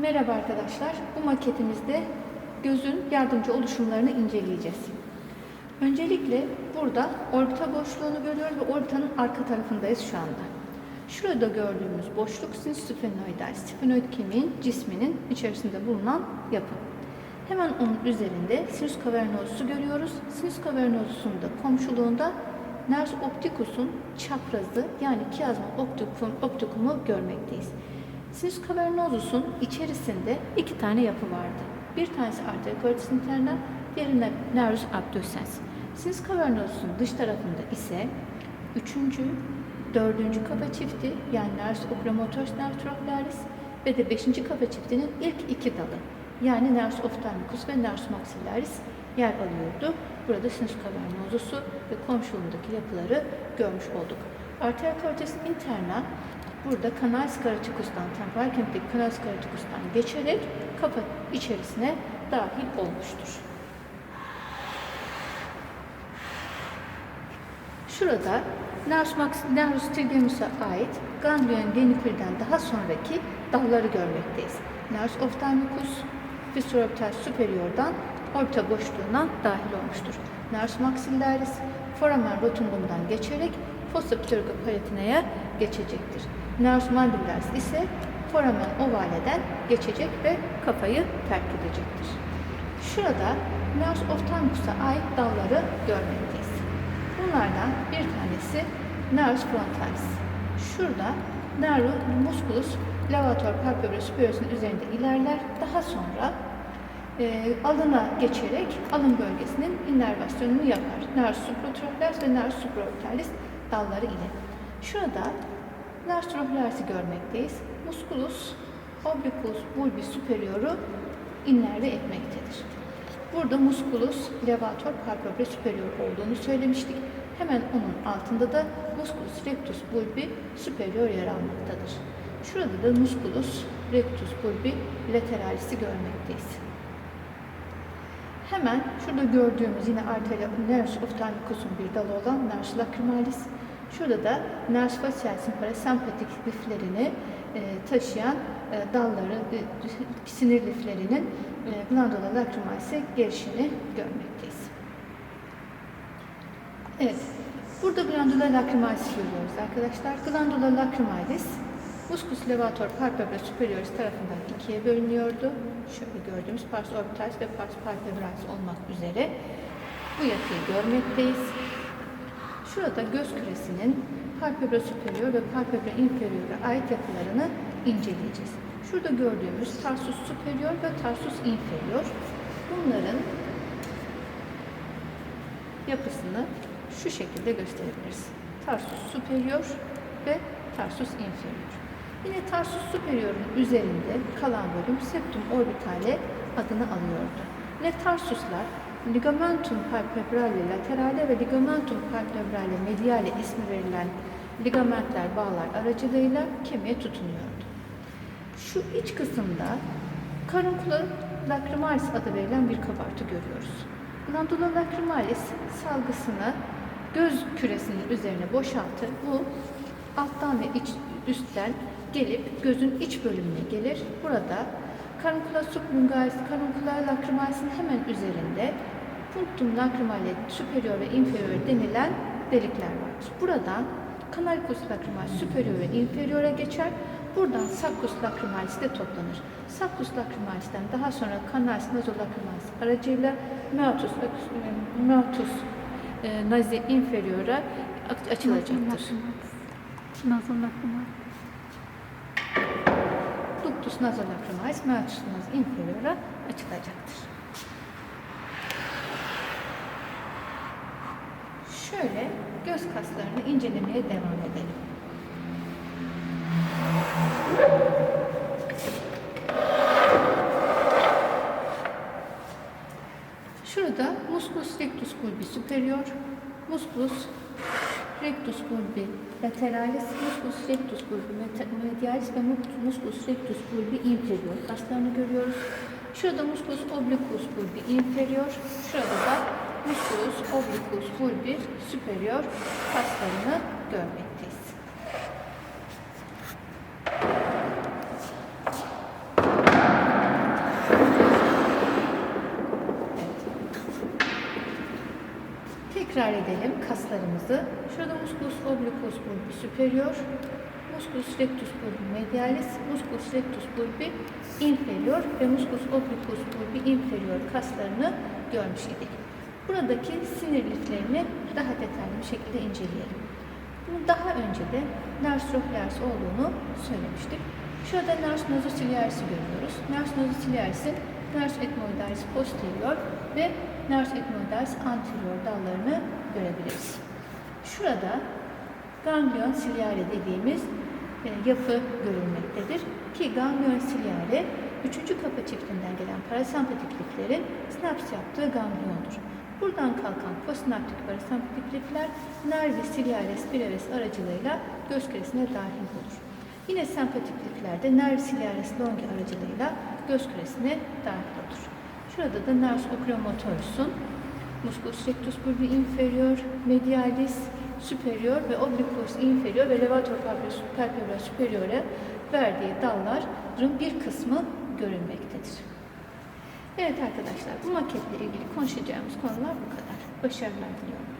Merhaba arkadaşlar. Bu maketimizde gözün yardımcı oluşumlarını inceleyeceğiz. Öncelikle burada orbita boşluğunu görüyoruz ve orbitanın arka tarafındayız şu anda. Şurada gördüğümüz boşluk sinüs sphenoidal, sphenoid kemiğin cisminin içerisinde bulunan yapı. Hemen onun üzerinde sinüs cavernosus'u görüyoruz. Sinüs cavernosus'un da komşuluğunda Ners opticus'un çaprazı yani kiazma optikum, optikumu görmekteyiz. Sinus cavernosus'un içerisinde iki tane yapı vardı. Bir tanesi arteria corotis interna, diğeri nervus abducens. Sinus cavernosus'un dış tarafında ise üçüncü, dördüncü kafa çifti yani nervus oculomotor nervus trochlearis ve de beşinci kafa çiftinin ilk iki dalı yani nervus ophthalmicus ve nervus maxillaris yer alıyordu. Burada sinus cavernosus'u ve komşuluğundaki yapıları görmüş olduk. Arteria corotis interna burada kanal scaraticus'tan, temporal kemikteki kanal scaraticus'tan geçerek kafa içerisine dahil olmuştur. Şurada Nervus, trigeminus'a ait ganglion geniculden daha sonraki dalları görmekteyiz. Nervus ophthalmicus viscerorbital superior'dan orta boşluğuna dahil olmuştur. Nervus maxillaris foramen rotundumdan geçerek fossa pterygoparetineye geçecektir. Nervus mandibularis ise foramen ovaleden geçecek ve kafayı terk edecektir. Şurada Nervus ophthalmicus'a ait dalları görmekteyiz. Bunlardan bir tanesi Nervus frontalis. Şurada Nervus musculus levator palpebral superior'un üzerinde ilerler. Daha sonra e, alına geçerek alın bölgesinin innervasyonunu yapar. Nervus supratrochlearis ve Nervus supraorbitalis dalları ile. Şurada Nervus trochlearis'i görmekteyiz. Musculus obliquus bulbi superioru innerve etmektedir. Burada musculus levator palpebral superior olduğunu söylemiştik. Hemen onun altında da musculus rectus bulbi superior yer almaktadır. Şurada da musculus rectus bulbi lateralis'i görmekteyiz. Hemen şurada gördüğümüz yine arteria nervus ophthalmicus'un bir dalı olan nervus lacrimalis. Şurada da facialis'in parasempatik liflerini e, taşıyan e, dalları, e, sinir liflerinin e, glandula lacrimalis'e gelişini görmekteyiz. Evet, burada glandula lacrimalis görüyoruz arkadaşlar. Glandula lacrimalis, muscus levator palpebra superioris tarafından ikiye bölünüyordu. Şöyle gördüğümüz pars orbitalis ve pars palpebralis olmak üzere bu yapıyı görmekteyiz. Şurada göz küresinin palpebra superior ve palpebra inferior'a ait yapılarını inceleyeceğiz. Şurada gördüğümüz tarsus superior ve tarsus inferior. Bunların yapısını şu şekilde gösterebiliriz. Tarsus superior ve tarsus inferior. Yine tarsus superior'un üzerinde kalan bölüm septum orbitale adını alıyordu. Yine tarsuslar ligamentum palpebrale laterale ve ligamentum palpebrale mediale ismi verilen ligamentler bağlar aracılığıyla kemiğe tutunuyordu. Şu iç kısımda karunkula lacrimalis adı verilen bir kabartı görüyoruz. Glandula lacrimalis salgısını göz küresinin üzerine boşaltır. Bu alttan ve iç, üstten gelip gözün iç bölümüne gelir. Burada karunkula sublingualis, karunkula lacrimalis'in hemen üzerinde punctum lacrimale superior ve inferior denilen delikler vardır. Buradan canalicus lacrimalis superior ve inferior'a geçer. Buradan saccus lacrimalis de toplanır. Saccus lacrimalis'ten daha sonra canalis nasolacrimalis aracıyla meatus, meatus e, nazi inferior'a açılacaktır. Ductus nasolacrimalis meatus nazi inferior'a açılacaktır. Şöyle göz kaslarını incelemeye devam edelim. Şurada musculus rectus bulbi superior, musculus rectus bulbi lateralis, musculus rectus bulbi medialis ve musculus rectus bulbi inferior kaslarını görüyoruz. Şurada musculus obliquus bulbi inferior, şurada da musculus obliquus bulbi superior kaslarını görmekteyiz. Tekrar edelim kaslarımızı. Şurada musculus obliquus bulbi superior, musculus rectus bulbi medialis, musculus rectus bulbi inferior ve musculus obliquus bulbi inferior kaslarını görmüş idik. Buradaki sinir liflerini daha detaylı bir şekilde inceleyelim. Bunu daha önce de nars trochlearis olduğunu söylemiştik. Şurada nars nasociliaris'i görüyoruz. Nars nasociliaris'in nars ethmoidalis posterior ve nars ethmoidalis anterior dallarını görebiliriz. Şurada ganglion ciliare dediğimiz e, yapı görülmektedir. Ki ganglion ciliare üçüncü kapı çiftinden gelen parasempatik liflerin sinaps yaptığı gangliondur. Buradan kalkan postsinaptik parasempatik lifler nervi ciliaris brevis aracılığıyla göz küresine dahil olur. Yine sempatik lifler de nervi ciliaris longi aracılığıyla göz küresine dahil olur. Şurada da nervus oculomotoris'un musculus rectus bulbi inferior, medialis superior ve obliquus inferior ve levator palpebral superior'e verdiği dalların bir kısmı görülmektedir. Evet arkadaşlar bu maketle ilgili konuşacağımız konular bu kadar. Başarılar diliyorum.